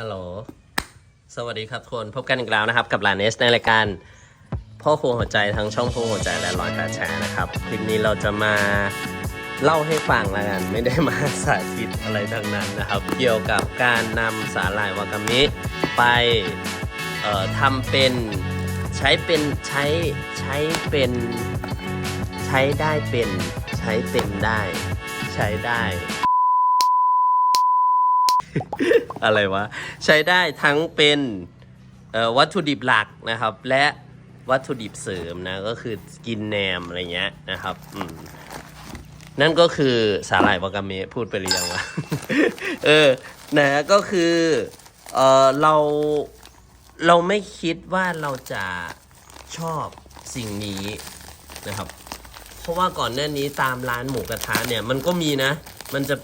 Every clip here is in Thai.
ฮัลโหล สวัสดีครับทุกคน พบกันอีกแล้วนะครับ กับลานเนสในรายการ พ่อครัวหัวใจทั้งช่องพ่อหัวใจและร้อยแปดแชนะครับ คลิปนี้เราจะมาเล่าให้ฟังแล้วกัน ไม่ได้มาสาธิตอะไรทั้งนั้นนะครับ เกี่ยวกับการนำสาหร่ายวากามิไปเอ่อทำเป็นใช้เป็นใช้ใช้เป็นใช้ได้เป็นใช้เป็นได้ ใช้ได้ อะไรวะ ใช้ได้ทั้งเป็นวัตถุดิบหลักนะครับ และวัตถุดิบเสริมนะก็คือกินแหนมอะไรเงี้ยนะครับอืมนั่นก็คือสาหร่ายวากาเมะพูดไปหรือยังวะเออนะก็คือเออเราเราไม่คิดว่าเราจะชอบสิ่งนี้นะครับ เพราะว่าก่อนหน้านี้ตามร้านหมูกระทะเนี่ย มันก็มีนะ มันจะ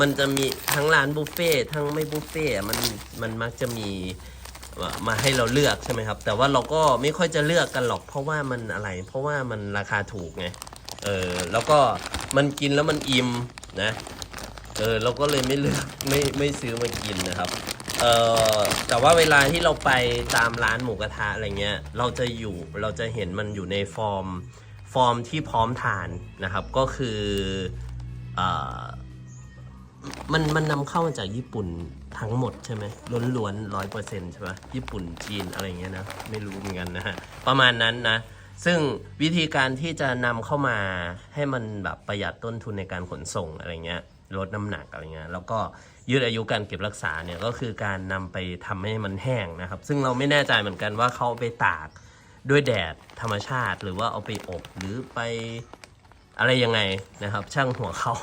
มันจะมีทั้งร้านบุฟเฟ่ทั้งไม่บุฟเฟ่มันมันมักจะมีมาให้เราเลือกใช่ไหมครับ แต่ว่าเราก็ไม่ค่อยจะเลือกกันหรอก เพราะว่ามันอะไร เพราะว่ามันราคาถูกไงเออแล้วก็มันกินแล้วมันอิ่มนะเออเราก็เลยไม่เลือกไม่ไม่ซื้อมากินนะครับเออแต่ว่าเวลาที่เราไปตามร้านหมูกระทะอะไรเงี้ยเราจะอยู่เราจะเห็นมันอยู่ในฟอร์มฟอร์มที่พร้อมทานนะครับ ก็คือเออ มันมันนำเข้ามาจากญี่ปุ่นทั้งหมดใช่ไหมล้วนๆร้อยเปอร์เซ็นต์ใช่ไหมญี่ปุ่นจีนอะไรเงี้ยนะไม่รู้เหมือนกันนะฮะประมาณนั้นนะ ซึ่งวิธีการที่จะนำเข้ามาให้มันแบบประหยัดต้นทุนในการขนส่งอะไรเงี้ยลดน้ำหนักอะไรเงี้ยแล้วก็ยืดอายุการเก็บรักษาเนี่ยก็คือการนำไปทำให้มันแห้งนะครับ ซึ่งเราไม่แน่ใจเหมือนกันว่าเขาไปตากด้วยแดดธรรมชาติ หรือว่าเอาไปอบหรือไป อะไรยังไงนะครับ ช่างหัวเขา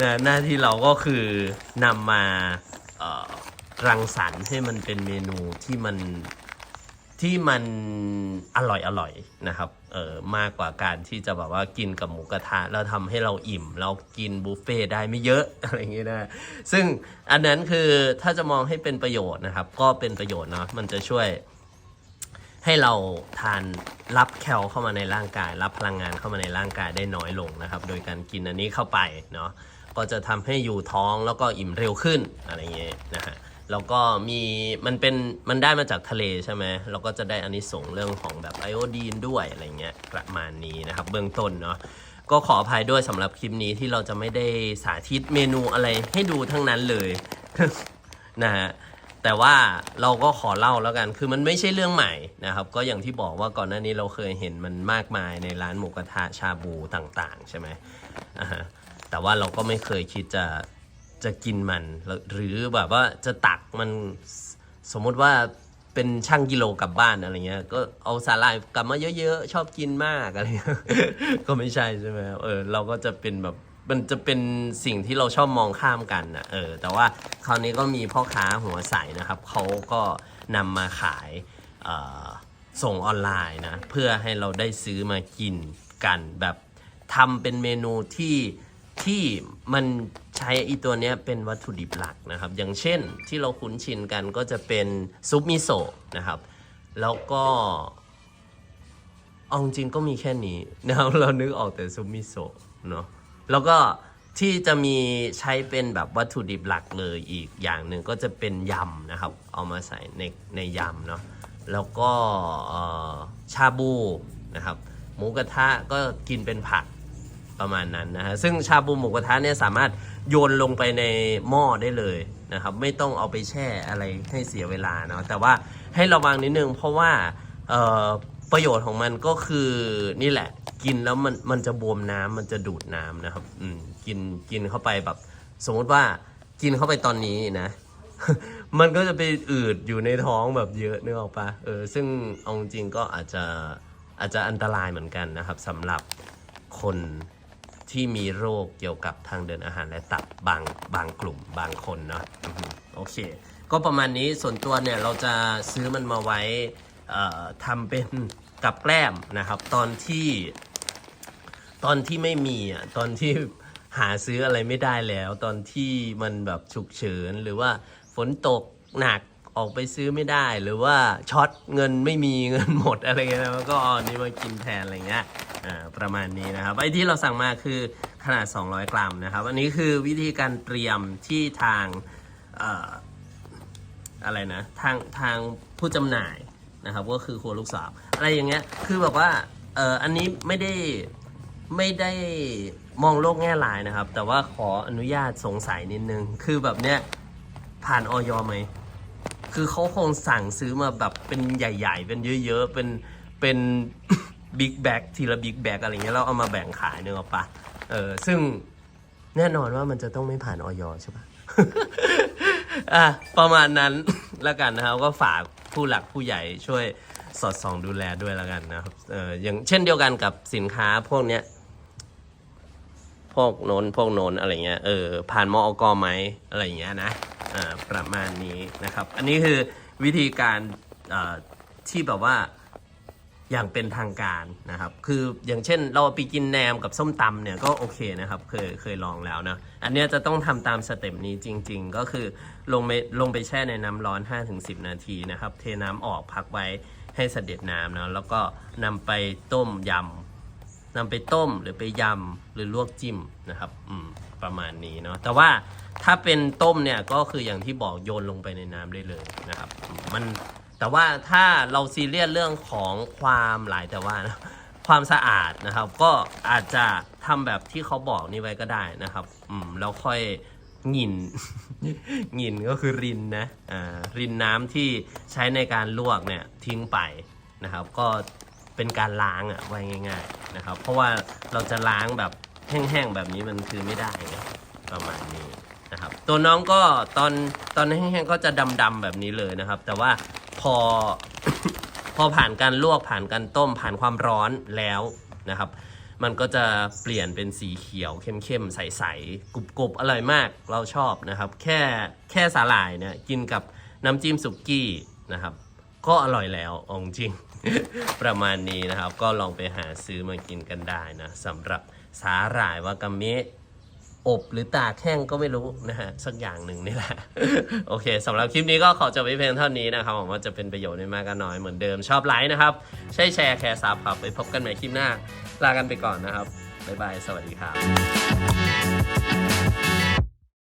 นะหน้าที่เราก็คือนำมาเอ่อรังสรรค์ให้มันเป็นเมนูที่มันที่มันอร่อยอร่อยนะครับเออมากกว่าการที่จะแบบว่ากินกับหมูกระทะแล้วทำให้เราอิ่ม เรากินบุฟเฟ่ต์ได้ไม่เยอะอะไรอย่างเงี้ยนะซึ่งอันนั้นคือถ้าจะมองให้เป็นประโยชน์นะครับ ก็เป็นประโยชน์เนาะมันจะช่วย ให้เราทานรับแคลเข้ามาในร่างกาย รับพลังงานเข้ามาในร่างกายได้น้อยลงนะครับ โดยการกินอันนี้เข้าไปเนาะก็จะทำให้อยู่ท้องแล้วก็อิ่มเร็วขึ้นอะไรเงี้ยนะฮะแล้วก็มีมันเป็นมันได้มาจากทะเลใช่ไหมเราก็จะได้อานิสงส์เรื่องของแบบไอโอดีนด้วยอะไรเงี้ยประมาณนี้นะครับ เบื้องต้นเนาะก็ขออภัยด้วยสำหรับคลิปนี้ที่เราจะไม่ได้สาธิตเมนูอะไรให้ดูทั้งนั้นเลยนะฮะ แต่ว่าเราก็ขอเล่าแล้วกัน คือมันไม่ใช่เรื่องใหม่นะครับ ก็อย่างที่บอกว่าก่อนหน้านี้เราเคยเห็นมันมากมายในร้านหมูกระทะชาบูต่าง ๆ ใช่ไหมอ่าฮะแต่ว่าเราก็ไม่เคยคิดจะจะกินมัน หรือแบบว่าจะตักมันสมมุติว่าเป็นช่างกิโลกลับบ้านอะไรเงี้ย ก็เอาสาหร่ายกลับมาเยอะๆ ชอบกินมากอะไรเงี้ยก็ไม่ใช่ใช่ไหมเออเราก็จะเป็นแบบ มันจะเป็นสิ่งที่เราชอบมองข้ามกันนะเออ แต่ว่าคราวนี้ก็มีพ่อค้าหัวใสนะครับเขาก็นำมาขายออส่งออนไลน์นะ เพื่อให้เราได้ซื้อมากินกัน แบบทำเป็นเมนูที่ที่มันใช้อีตัวเนี้ยเป็นวัตถุดิบหลักนะครับ อย่างเช่นที่เราคุ้นชินกันก็จะเป็นซุปมิโซะนะครับ แล้วก็เอาจริงก็มีแค่นี้นะครับเรานึกออกแต่ซุปมิโซะเนาะ แล้วก็ที่จะมีใช้เป็นแบบวัตถุดิบหลักเลยอีกอย่างหนึ่งก็จะเป็นยำนะครับ เอามาใส่ในในยำเนาะแล้วก็ชาบูนะครับ หมูกระทะก็กินเป็นผักประมาณนั้นนะฮะซึ่งชาบูหมูกระทะเนี่ยสามารถโยนลงไปในหม้อได้เลยนะครับ ไม่ต้องเอาไปแช่อะไรให้เสียเวลาเนาะแต่ว่าให้ระวังนิดนึงเพราะว่าประโยชน์ของมันก็คือนี่แหละ กินแล้วมันมันจะบวมน้ำมันจะดูดน้ำนะครับ อืมกินกินเข้าไปแบบ สมมติว่ากินเข้าไปตอนนี้นะ มันก็จะไปอืดอยู่ในท้องแบบเยอะนึกออกปะเออซึ่งเอาจริงก็อาจจะอาจจะอันตรายเหมือนกันนะครับสำหรับคนที่มีโรคเกี่ยวกับทางเดินอาหารและตับบางบางกลุ่มบางคนเนาะโอเค ก็ประมาณนี้ส่วนตัวเนี่ยเราจะซื้อมันมาไว้ทำเป็นกับแกล้มนะครับ ตอนที่ ตอนที่ไม่มีอะตอนที่หาซื้ออะไรไม่ได้แล้ว ตอนที่มันแบบฉุกเฉินหรือว่าฝนตกหนักออกไปซื้อไม่ได้ หรือว่าช็อตเงินไม่มีเงินหมดอะไรเงี้ยก็เอาอันนี้มากินแทนอะไรเงี้ยอ่าประมาณนี้นะครับไอ้ที่เราสั่งมาคือขนาด 200 กรัมนะครับ อันนี้คือวิธีการเตรียมที่ทางเอ่ออะไรนะทางทางผู้จำหน่ายนะครับ ก็คือครัวลูกสาวอะไรอย่างเงี้ยคือแบบว่าเอออันนี้ไม่ได้ ไม่ได้มองโลกแง่ร้ายนะครับ แต่ว่าขออนุญาตสงสัยนิดนึง คือแบบเนี้ยผ่านออยไหม คือเขาคงสั่งซื้อมาแบบเป็นใหญ่ๆ เป็นเยอะๆ เป็นเป็นบิ๊กแบ็กทีละบิ๊กแบ็กอะไรเงี้ยแล้วเอามาแบ่งขายเนื้อปะเออซึ่งแน่นอนว่ามันจะต้องไม่ผ่านออยใช่ปะอะประมาณนั้นแล้วกันนะครับก็ฝากผู้หลักผู้ใหญ่ช่วยสอดส่องดูแลด้วยแล้วกันนะครับเอออย่างเช่นเดียวกันกับสินค้าพวกเนี้ย พวกโน้นพวกโน้นอะไรเงี้ยเออผ่านมอกไหมอะไรเงี้ยนะอ่าประมาณนี้นะครับ อันนี้คือวิธีการออที่แบบว่าอย่างเป็นทางการนะครับ คืออย่างเช่นเราไปกินแหนมกับส้มตำเนี่ยก็โอเคนะครับ เคยเคยลองแล้วนะ อันเนี้ยจะต้องทำตามสเต็ปนี้จริง ๆ ก็คือลงไปลงไปแช่ในน้ำร้อน 5-10 นาทีนะครับ เทน้ำออกพักไว้ให้เสด็จน้ำนะแล้วก็นำไปต้มยำ นำไปต้มหรือไปยำหรือลวกจิ้มนะครับอืมประมาณนี้เนาะแต่ว่าถ้าเป็นต้มเนี่ยก็คืออย่างที่บอกโยนลงไปในน้ำได้เลยนะครับมันแต่ว่าถ้าเราซีเรียสเรื่องของความหลายแต่ว่านะความสะอาดนะครับ ก็อาจจะทำแบบที่เขาบอกนี่ไว้ก็ได้นะครับอืมแล้วค่อยหยินหยินก็คือรินนะอ่ารินน้ำที่ใช้ในการลวกเนี่ยทิ้งไปนะครับ ก็เป็นการล้างอะไว้ง่าย ๆ นะครับ เพราะว่าเราจะล้างแบบแห้งๆแบบนี้มันคือไม่ได้ประมาณนี้นะครับ ตัวน้องก็ตอนตอนแห้งๆก็จะดำๆแบบนี้เลยนะครับ แต่ว่าพอ พอผ่านการลวกผ่านการต้มผ่านความร้อนแล้วนะครับ มันก็จะเปลี่ยนเป็นสีเขียวเข้มๆใสๆกรุบๆอร่อยมากเราชอบนะครับ แค่แค่สาหร่ายเนี่ยกินกับน้ำจิ้มสุกี้นะครับ ก็อร่อยแล้วอาจริง ประมาณนี้นะครับ ก็ลองไปหาซื้อมากินกันได้นะสำหรับสาหร่ายวากาเมะอบหรือตากแห้งก็ไม่รู้นะฮะ สักอย่างหนึ่งนี่แหละ โอเคสำหรับคลิปนี้ก็ขอจบไว้เพียงเท่านี้นะครับหวังว่าจะเป็นประโยชน์ไม่มากก็น้อยเหมือนเดิมชอบไลค์นะครับ ใช่แชร์แคร์ซับครับไปพบกันใหม่คลิปหน้า ลากันไปก่อนนะครับบ๊ายบาย สวัสดีครับ